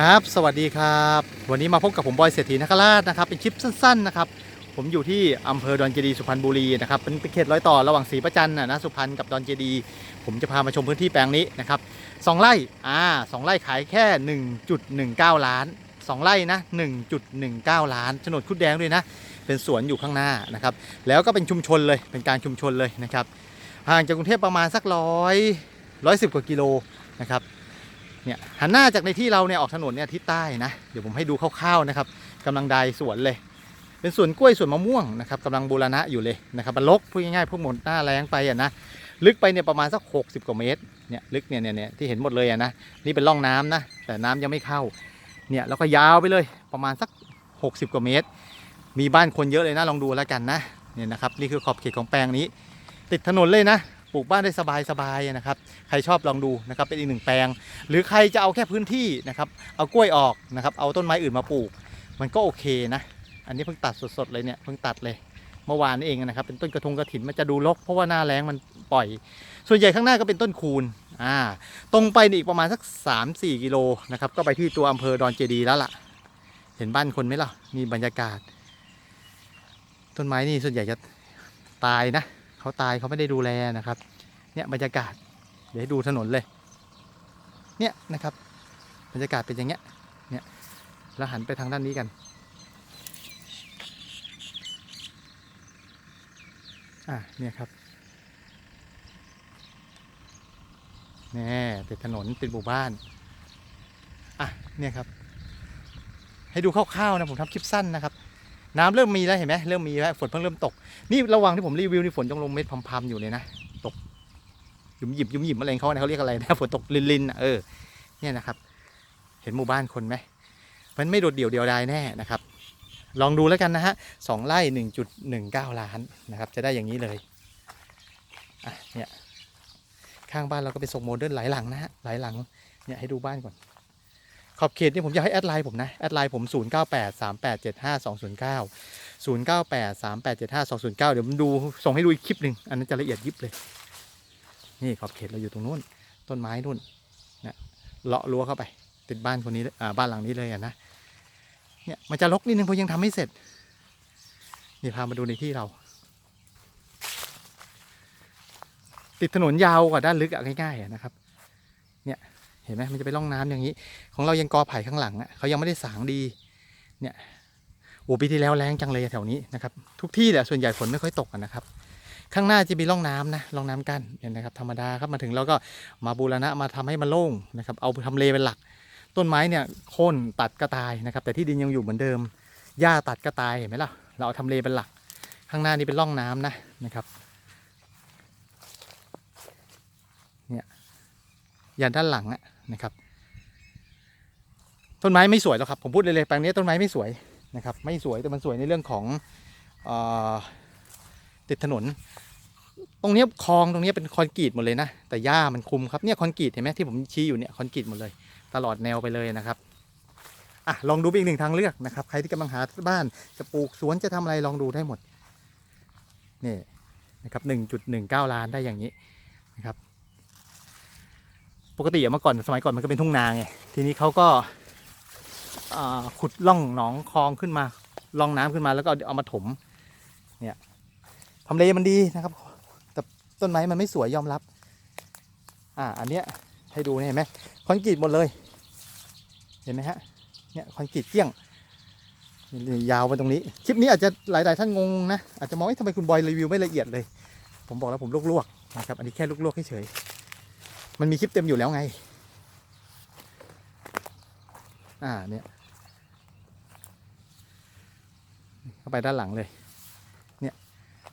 ครับ สวัสดีครับ วันนี้มาพบกับผมบอยเศรษฐีนคราชนะครับ เป็นคลิปสั้นๆนะครับ ผมอยู่ที่อำเภอดอนเจดี สุพรรณบุรีนะครับ เป็นเขตร้อยต่อระหว่างศรีประจันทร์นะนะสุพรรณกับดอนเจดี ผมจะพามาชมพื้นที่แปลงนี้นะครับสองไร่ อ่าสองไร่ขายแค่ 1.19 ล้านสองไร่นะ1.19 ล้านโฉนดคุดแดงด้วยนะ เป็นสวนอยู่ข้างหน้านะครับ แล้วก็เป็นชุมชนเลย เป็นการชุมชนเลยนะครับ ห่างจากกรุงเทพประมาณสักร้อยร้อยสิบกว่ากิโลนะครับ เนี่ยหันหน้าจากในที่เราเนี่ยออกถนนเนี่ยทิศใต้นะเดี๋ยวผมให้ดูคร่าวๆนะครับกำลังใดสวนเลย เป็นสวนกล้วยสวนมะม่วงนะครับกำลังบูรณะอยู่เลยนะครับมันลกพูดง่ายๆพวกหมดหน้าแรงไปอะนะลึกไปเนี่ยประมาณสัก 60 กว่าเมตรเนี่ยลึกเนี่ยเนี่ยเนี่ยที่เห็นหมดเลยอะนะนี่เป็นร่องน้ำนะแต่น้ำยังไม่เข้าเนี่ยแล้วก็ยาวไปเลยประมาณสัก 60 กว่าเมตร มีบ้านคนเยอะเลยนะลองดูแล้วกันนะเนี่ยนะครับนี่คือขอบเขตของแปลงนี้ ติดถนนเลยนะ ปลูกบ้านได้สบายๆนะครับ ใครชอบลองดูนะครับเป็นอีกหนึ่งแปลง หรือใครจะเอาแค่พื้นที่นะครับ เอากล้วยออกนะครับ เอาต้นไม้อื่นมาปลูก มันก็โอเคนะ อันนี้เพิ่งตัดสดๆเลยเนี่ยเพิ่งตัดเลยเมื่อวานนี้เองนะครับ เป็นต้นกระทงกระถินมันจะดูรกเพราะว่าหน้าแรงมันปล่อย ส่วนใหญ่ข้างหน้าก็เป็นต้นคูณอ่าตรงไปอีกประมาณสัก 3-4 กิโลนะครับ ก็ไปที่ตัวอำเภอดอนเจดีแล้วล่ะ เห็นบ้านคนไหมล่ะมีบรรยากาศ ต้นไม้นี่ส่วนใหญ่จะตายนะ เขาตายเขาไม่ได้ดูแลนะครับ เนี่ยบรรยากาศ เดี๋ยวให้ดูถนนเลย เนี่ยนะครับ บรรยากาศเป็นอย่างเงี้ย เนี่ยแล้วหันไปทางด้านนี้กัน อะเนี่ยครับแน่ติดถนนติดหมู่บ้าน อะเนี่ยครับ ให้ดูคร่าวๆนะผมทำคลิปสั้นนะครับ น้ำเริ่มมีแล้วเห็นไหมเริ่มมีแล้วฝนเพิ่งเริ่มตก นี่ระหว่างที่ผมรีวิวนี่ฝนยังลงเม็ดพรำๆอยู่เลยนะตกยุมหยิบยุมหยิบอะไรเขาเนี่ยเขาเรียกอะไรนะฝนตกลินลินๆอเออเนี่ยนะครับ เห็นหมู่บ้านคนไหมมันไม่โดดเดี่ยวเดียวดายแน่นะครับ ลองดูแล้วกันนะฮะสองไร่หนึ่งจุดหนึ่งเก้าล้านนะครับ จะได้อย่างนี้เลยอะเนี่ยข้างบ้านเราก็เป็นทรงโมเดิร์นหลายหลังนะฮะหลายหลังเนี่ยให้ดูบ้านก่อน ขอบเขตนี่ผมอยากให้แอดไลน์ผมนะ แอดไลน์ผม 0 9 8 3 8 7 5 2 0 9 0 9 8 3 8 7 5 2 0 9 เดี๋ยวผมดูส่งให้ดูอีกคลิปหนึ่งอันนั้นจะละเอียดยิบเลย นี่ขอบเขตเราอยู่ตรงนู้น ต้นไม้นู่นนะเลาะรั้วเข้าไป ติดบ้านคนนี้อ่าบ้านหลังนี้เลยอะนะเนี่ยมันจะรกนิดนึงเพราะยังทำไม่เสร็จนี่พามาดูในที่เรา ติดถนนยาวกว่าด้านลึกอะง่ายๆนะครับ เนี่ย เห็นไหมมันจะไปล่องน้ำอย่างนี้ ของเรายังกอไผ่ข้างหลังอะเขายังไม่ได้สางดี เนี่ยโอ้ปีที่แล้วแรงจังเลยแถวนี้นะครับ ทุกที่แหละส่วนใหญ่ฝนไม่ค่อยตกนะครับ ข้างหน้าจะมีร่องน้ำนะร่องน้ำกั้นเนี่ยนะครับธรรมดาครับมาถึงแล้วก็มาบูรณะมาทำให้มันโล่งนะครับ เอาทำเลเป็นหลัก ต้นไม้เนี่ยโค่นตัดก็ตายนะครับ แต่ที่ดินยังอยู่เหมือนเดิมหญ้าตัดก็ตายเห็นไหมล่ะเราเอาทำเลเป็นหลัก ข้างหน้านี่เป็นร่องน้ำนะนะครับเนี่ยยันด้านหลังอะ นะครับ ต้นไม้ไม่สวยหรอกครับ ผมพูดเลยเลยแปลงนี้ต้นไม้ไม่สวยนะครับ ไม่สวยแต่มันสวยในเรื่องของออติดถนน ตรงนี้คลองตรงนี้เป็นคอนกรีตหมดเลยนะ แต่หญ้ามันคุมครับเนี่ยคอนกรีตเห็นไหมที่ผมชี้อยู่เนี่ยคอนกรีตหมดเลย ตลอดแนวไปเลยนะครับอะลองดูอีกหนึ่งทางเลือกนะครับ ใครที่กำลังหาบ้านจะปลูกสวนจะทำอะไรลองดูได้หมดนี่นะครับหนึ่งจุดหนึ่งเก้าล้านได้อย่างนี้นะครับ ปกติอะเมื่อก่อนสมัยก่อนมันก็เป็นทุ่งนาไงทีนี้เขาก็ขุดล่องหนองคลองขึ้นมาล่องน้ำขึ้นมาแล้วก็เอามาถมเนี่ยทำเลมันดีนะครับ แต่ต้นไม้มันไม่สวยยอมรับ อ่าอันเนี้ยให้ดูเนี่ยเห็นไหมคอนกรีตหมดเลย เห็นไหมฮะเนี่ยคอนกรีตเกี้ยงยาวไปตรงนี้ คลิปนี้อาจจะหลาย ๆ ท่านงงนะ อาจจะมองว่าทำไมคุณบอยรีวิวไม่ละเอียดเลย ผมบอกแล้วผมลวกๆนะครับ อันนี้แค่ลวกๆเฉย มันมีคลิปเต็มอยู่แล้วไง อ่าเนี่ยเข้าไปด้านหลังเลย เนี่ย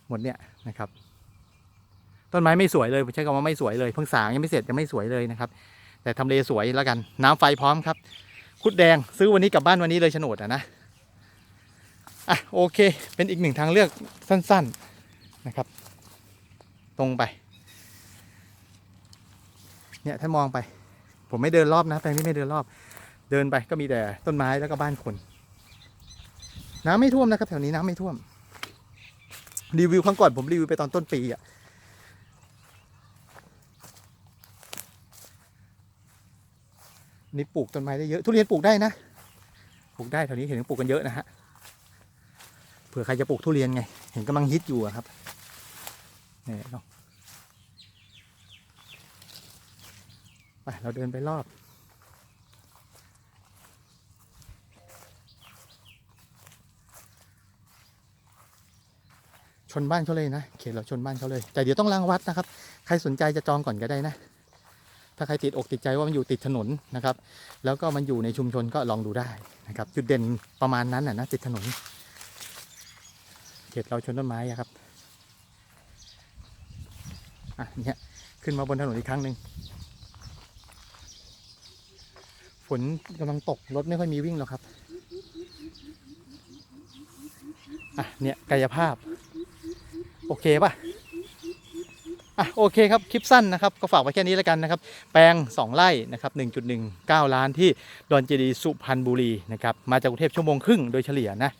หมดเนี่ยนะครับ ต้นไม้ไม่สวยเลยผมใช้คำว่าไม่สวยเลยเพิ่งสางยังไม่เสร็จยังไม่สวยเลยนะครับ แต่ทำเลสวยแล้วกัน น้ำไฟพร้อมครับ คุดแดงซื้อวันนี้กลับบ้านวันนี้เลยโฉนดอะนะอะโอเค เป็นอีกหนึ่งทางเลือกสั้น ๆนะครับ ตรงไป เนี่ยถ้ามองไป ผมไม่เดินรอบนะแปลงนี้ไม่เดินรอบ เดินไปก็มีแต่ต้นไม้แล้วก็บ้านคน น้ำไม่ท่วมนะครับ แถวนี้น้ำไม่ท่วม รีวิวครั้งก่อนผมรีวิวไปตอนต้นปีอะนี่ปลูกต้นไม้ได้เยอะ ทุเรียนปลูกได้นะ ปลูกได้แถวนี้เห็นปลูกกันเยอะนะฮะ เผื่อใครจะปลูกทุเรียนไง เห็นกำลังฮิตอยู่ครับ นี่เนาะ ไปเราเดินไปรอบ ชนบ้านเขาเลยนะเขตเราชนบ้านเขาเลย แต่เดี๋ยวต้องล้างวัดนะครับ ใครสนใจจะจองก่อนก็ได้นะ ถ้าใครติดอกติดใจว่ามันอยู่ติดถนนนะครับ แล้วก็มันอยู่ในชุมชนก็ลองดูได้นะครับ จุดเด่นประมาณนั้นน่ะนะติดถนน เขตเราชนต้นไม้ครับอะเนี่ยขึ้นมาบนถนนอีกครั้งหนึ่ง ฝ นกำลังตกรถไม่ค่อยมีวิ่งหรอกครับอะเนี่ยกายภาพ โอเคป่ะอะโอเคครับคลิปสั้นนะครับก็ฝากไว้แค่นี้แล้วกันนะครับ แปลง 2 ไร่นะครับ1.19 ล้านที่ดอนเจดียสุพรรณบุรีนะครับมาจากกรุงเทพชั่วโมงครึ่งโดยเฉลี่ยนะ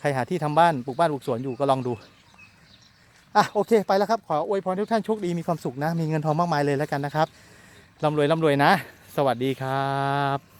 ใครหาที่ทำบ้านปลูกบ้านปลูกสวนอยู่ก็ลองดูอะโอเคไปแล้วครับขออวยพรทุกท่านโชคดีมีความสุขนะ มีเงินทองมากมายเลยแล้วกันนะครับร่ำรวยร่ำรวยนะ สวัสดีครับ